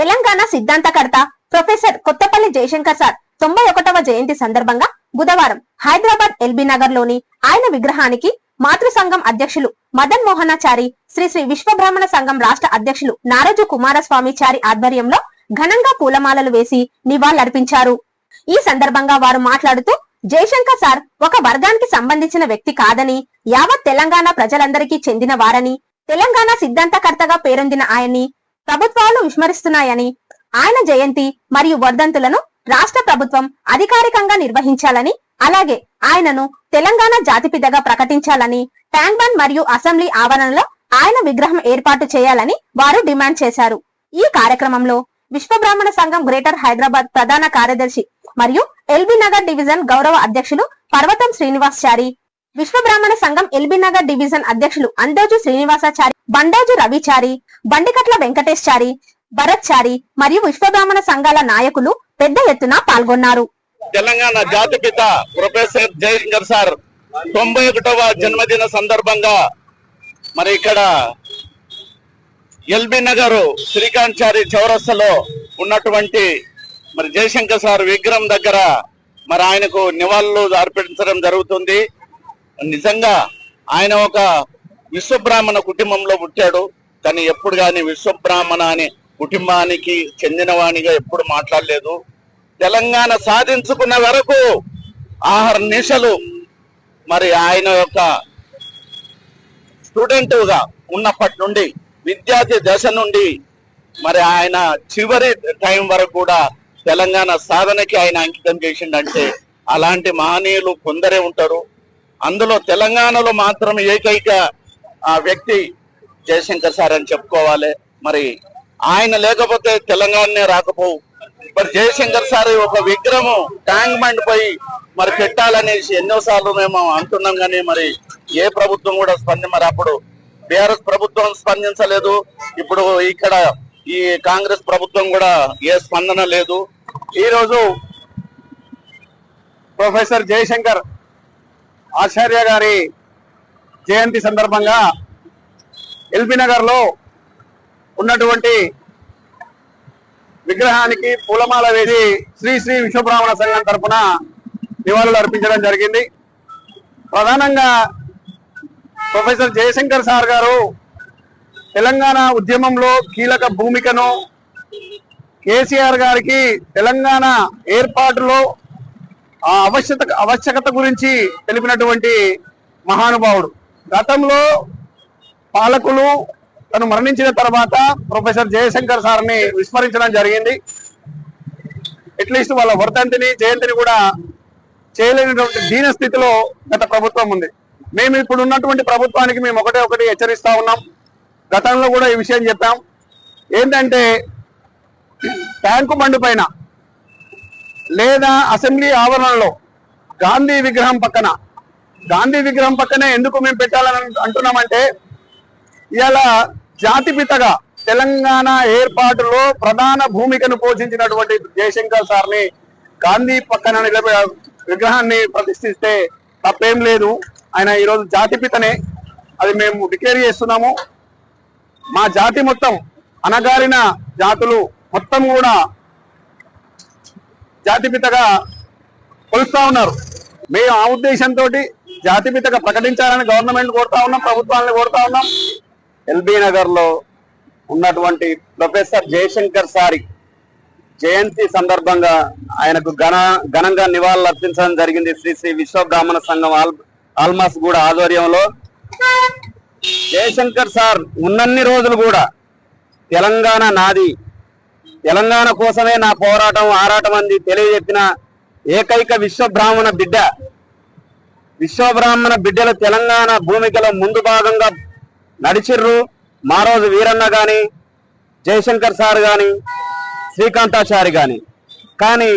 తెలంగాణ సిద్ధాంతకర్త professor Kothapalli Jayashankar sir తొంభై ఒకటవ జయంతి సందర్భంగా బుధవారం హైదరాబాద్ ఎల్బీ నగర్లోని ఆయన విగ్రహానికి మాతృ సంఘం అధ్యక్షులు మదన్ మోహనాచారి శ్రీ శ్రీ విశ్వబ్రాహ్మణ సంఘం రాష్ట్ర అధ్యక్షులు నారజు కుమారస్వామి చారి ఆధ్వర్యంలో ఘనంగా పూలమాలలు వేసి నివాళులర్పించారు. ఈ సందర్భంగా వారు మాట్లాడుతూ జయశంకర్ సార్ ఒక వర్గానికి సంబంధించిన వ్యక్తి కాదని యావత్ తెలంగాణ ప్రజలందరికీ చెందిన వారని తెలంగాణ సిద్ధాంతకర్తగా పేరొందిన ఆయన్ని ప్రభుత్వాలు విస్మరిస్తున్నాయని ఆయన జయంతి మరియు వర్ధంతులను రాష్ట్ర ప్రభుత్వం అధికారికంగా నిర్వహించాలని అలాగే ఆయనను తెలంగాణ జాతిపితగా ప్రకటించాలని ట్యాంక్ బండ్ మరియు అసెంబ్లీ ఆవరణలో ఆయన విగ్రహం ఏర్పాటు చేయాలని వారు డిమాండ్ చేశారు. ఈ కార్యక్రమంలో విశ్వబ్రాహ్మణ సంఘం గ్రేటర్ హైదరాబాద్ ప్రధాన కార్యదర్శి మరియు ఎల్బీ నగర్ డివిజన్ గౌరవ అధ్యక్షులు పర్వతం శ్రీనివాస్ చారి విశ్వ బ్రాహ్మణ సంఘం ఎల్బీనగర్ డివిజన్ అధ్యక్షులు అందోజు శ్రీనివాసాచారి బండోజు రవిచారి బండికట్ల వెంకటేశ్చారి చారి భరత్ చారి మరియు విశ్వ బ్రాహ్మణ సంఘాల నాయకులు పెద్ద ఎత్తున పాల్గొన్నారు. తెలంగాణ జాతిపిత ప్రొఫెసర్ జయశంకర్ సార్ తొంభై ఒకటవ జన్మదిన సందర్భంగా మరి ఇక్కడ ఎల్బీ నగర్ శ్రీకాంత్ చారి చౌరస్తలో ఉన్నటువంటి మరి జయశంకర్ సార్ విగ్రహం దగ్గర మరి ఆయనకు నివాళులు అర్పించడం జరుగుతుంది. నిజంగా ఆయన ఒక విశ్వబ్రాహ్మణ కుటుంబంలో పుట్టాడు. కానీ ఎప్పుడు కానీ విశ్వబ్రాహ్మణ అనే కుటుంబానికి చెందినవానిగా ఎప్పుడు మాట్లాడలేదు. తెలంగాణ సాధించుకున్న వరకు ఆహార నిశలు మరి ఆయన యొక్క స్టూడెంట్గా ఉన్నప్పటి నుండి విద్యార్థి దశ నుండి మరి ఆయన చివరి టైం వరకు కూడా తెలంగాణ సాధనకి ఆయన అంకితం చేసిండంటే అలాంటి మహనీయులు కొందరే ఉంటారు. అందులో తెలంగాణలో మాత్రం ఏకైక ఆ వ్యక్తి జయశంకర్ సార్ అని చెప్పుకోవాలి. మరి ఆయన లేకపోతే తెలంగాణనే రాకపోవు. మరి జయశంకర్ సార్ ఒక విగ్రహం ట్యాంక్ బండ్ పై మరి పెట్టాలనేసి ఎన్నోసార్లు మేము అంటున్నాం కానీ మరి ఏ ప్రభుత్వం కూడా స్పంది మరి అప్పుడు బీఆర్ఎస్ ప్రభుత్వం స్పందించలేదు. ఇప్పుడు ఇక్కడ ఈ కాంగ్రెస్ ప్రభుత్వం కూడా ఏ స్పందన లేదు. ఈ రోజు ప్రొఫెసర్ జయశంకర్ ఆచార్య గారి జయంతి సందర్భంగా ఎల్బీ నగర్లో ఉన్నటువంటి విగ్రహానికి పూలమాల వేసి శ్రీ శ్రీ విశ్వబ్రాహ్మణ సంఘం తరపున నివాళులు అర్పించడం జరిగింది. ప్రధానంగా ప్రొఫెసర్ జయశంకర్ సార్ గారు తెలంగాణ ఉద్యమంలో కీలక భూమికను కేసీఆర్ గారికి తెలంగాణ ఏర్పాటులో ఆ అవశ్యత ఆవశ్యకత గురించి తెలిపినటువంటి మహానుభావుడు. గతంలో పాలకులు తను మరణించిన తర్వాత ప్రొఫెసర్ జయశంకర్ సార్ని విస్మరించడం జరిగింది. అట్లీస్ట్ వాళ్ళ వర్ధంతిని జయంతిని కూడా చేయలేనటువంటి దీన స్థితిలో గత ప్రభుత్వం ఉంది. మేము ఇప్పుడు ఉన్నటువంటి ప్రభుత్వానికి మేము ఒకటే ఒకటి హెచ్చరిస్తా ఉన్నాం. గతంలో కూడా ఈ విషయం చెప్పాం. ఏంటంటే ట్యాంకు బండి పైన లేదా అసెంబ్లీ ఆవరణలో గాంధీ విగ్రహం పక్కన. గాంధీ విగ్రహం పక్కనే ఎందుకు మేము పెట్టాలని అంటున్నామంటే ఇలా జాతిపితగా తెలంగాణ ఏర్పాటులో ప్రధాన భూమికను పోషించినటువంటి జయశంకర్ సార్ని గాంధీ పక్కన నిలబె విగ్రహాన్ని ప్రతిష్ఠిస్తే తప్పేం లేదు. ఆయన ఈరోజు జాతిపితనే అది మేము డిక్లేర్ చేస్తున్నాము. మా జాతి మొత్తం అనగారిన జాతులు మొత్తం కూడా జాతిపితగా కొలుస్తా ఉన్నారు. మేము ఆ ఉద్దేశంతో జాతిపితగా ప్రకటించాలని గవర్నమెంట్ కోరుతా ఉన్నాం ప్రభుత్వాలను కోరుతా ఉన్నాం. ఎల్బీ నగర్లో ఉన్నటువంటి ప్రొఫెసర్ జయశంకర్ సారి జయంతి సందర్భంగా ఆయనకు ఘన ఘనంగా నివాళులు అర్పించడం జరిగింది శ్రీ శ్రీ విశ్వ బ్రాహ్మణ సంఘం ఆల్ ఆల్మాస్ కూడా ఆధ్వర్యంలో. జయశంకర్ సార్ ఉన్నన్ని రోజులు కూడా తెలంగాణ నాది తెలంగాణ కోసమే నా పోరాటం ఆరాటం అంది తెలియజెప్పిన ఏకైక విశ్వబ్రాహ్మణ బిడ్డ. విశ్వబ్రాహ్మణ బిడ్డలు తెలంగాణ భూమికలో ముందు భాగంగా నడిచిర్రు. మారోజు వీరన్న గాని జయశంకర్ సార్ గాని శ్రీకాంతాచారి గాని. కానీ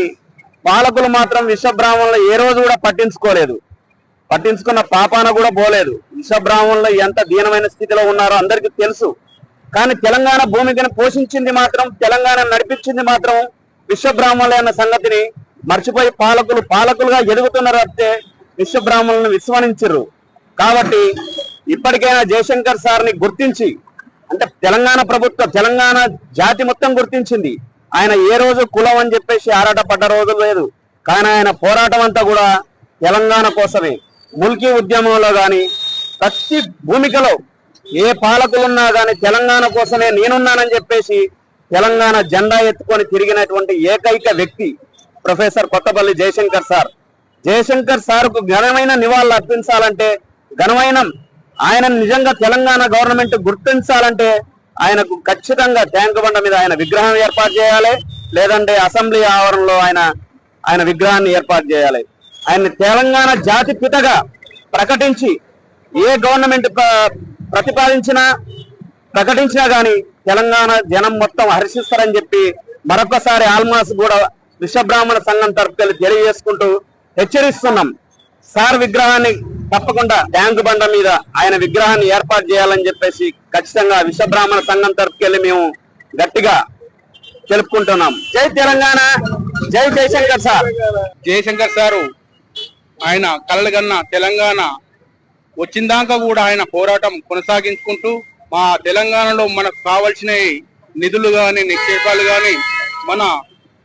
పాలకులు మాత్రం విశ్వబ్రాహ్మణులు ఏ రోజు కూడా పట్టించుకోలేదు. పట్టించుకున్న పాపాన కూడా పోలేదు. విశ్వబ్రాహ్మణులు ఎంత దీనమైన స్థితిలో ఉన్నారో అందరికీ తెలుసు. కానీ తెలంగాణ భూమికను పోషించింది మాత్రం తెలంగాణ నడిపించింది మాత్రం విశ్వబ్రాహ్మణులే అన్న సంగతిని మర్చిపోయి పాలకులు పాలకులుగా ఎదుగుతున్నారు అంటే విశ్వబ్రాహ్మణులను విస్మరించరు. కాబట్టి ఇప్పటికైనా జయశంకర్ సార్ని గుర్తించి అంటే తెలంగాణ ప్రభుత్వం తెలంగాణ జాతి మొత్తం గుర్తించింది. ఆయన ఏ రోజు కులం అని చెప్పేసి ఆరాట పడ్డ రోజు లేదు. కానీ ఆయన పోరాటం అంతా కూడా తెలంగాణ కోసమే. ముల్కీ ఉద్యమంలో కానీ ప్రతి భూమికలో ఏ పాలకులున్నా కానీ తెలంగాణ కోసమే నేనున్నానని చెప్పేసి తెలంగాణ జెండా ఎత్తుకొని తిరిగినటువంటి ఏకైక వ్యక్తి ప్రొఫెసర్ కొత్తపల్లి జయశంకర్ సార్. జయశంకర్ సార్కు ఘనమైన నివాళులు అర్పించాలంటే ఘనమైన ఆయన నిజంగా తెలంగాణ గవర్నమెంట్ గుర్తించాలంటే ఆయనకు ఖచ్చితంగా ట్యాంక్ బండ మీద ఆయన విగ్రహం ఏర్పాటు చేయాలి లేదంటే అసెంబ్లీ ఆవరణలో ఆయన ఆయన విగ్రహాన్ని ఏర్పాటు చేయాలి. ఆయన తెలంగాణ జాతి పితగా ప్రకటించి ఏ గవర్నమెంట్ ప్రతిపాదించినా ప్రకటించినా గాని తెలంగాణ జనం మొత్తం హర్షిస్తారని చెప్పి మరొకసారి ఆల్మాస్ కూడా విశ్వబ్రాహ్మణ సంఘం తరపుకెళ్ళి తెలియజేసుకుంటూ హెచ్చరిస్తున్నాం. సార్ విగ్రహాన్ని తప్పకుండా ట్యాంక్ బండ మీద ఆయన విగ్రహాన్ని ఏర్పాటు చేయాలని చెప్పేసి ఖచ్చితంగా విశ్వబ్రాహ్మణ సంఘం తరపుకెళ్ళి మేము గట్టిగా తెలుపుకుంటున్నాం. జై తెలంగాణ జై జయశంకర్ సార్. జయశంకర్ సారు ఆయన కళ్ళగన్న తెలంగాణ వచ్చిందాక కూడా ఆయన పోరాటం కొనసాగించుకుంటూ మా తెలంగాణలో మనకు కావలసిన నిధులు గాని నిక్షేపాలు గాని మన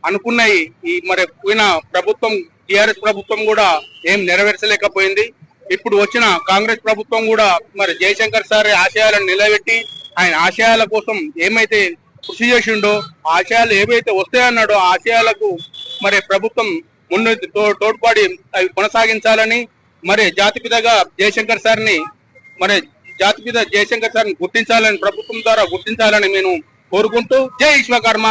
అనుకున్నవి ఈ మరి పోయిన ప్రభుత్వం టిఆర్ఎస్ ప్రభుత్వం కూడా ఏం నెరవేర్చలేకపోయింది. ఇప్పుడు వచ్చిన కాంగ్రెస్ ప్రభుత్వం కూడా మరి జయశంకర్ సార్ ఆశయాలను నిలబెట్టి ఆయన ఆశయాల కోసం ఏమైతే కృషి చేసిండో ఆశయాలు ఏవైతే వస్తాయన్నాడో ఆశయాలకు మరి ప్రభుత్వం ముందు తో- తోడ్పడి అవి కొనసాగించాలని మరి జాతిపితగా జయశంకర్ సార్ని మరి జాతిపిత జయశంకర్ సార్ని గుర్తించాలని ప్రభుత్వం ద్వారా గుర్తించాలని నేను కోరుకుంటూ జై విశ్వకర్మ.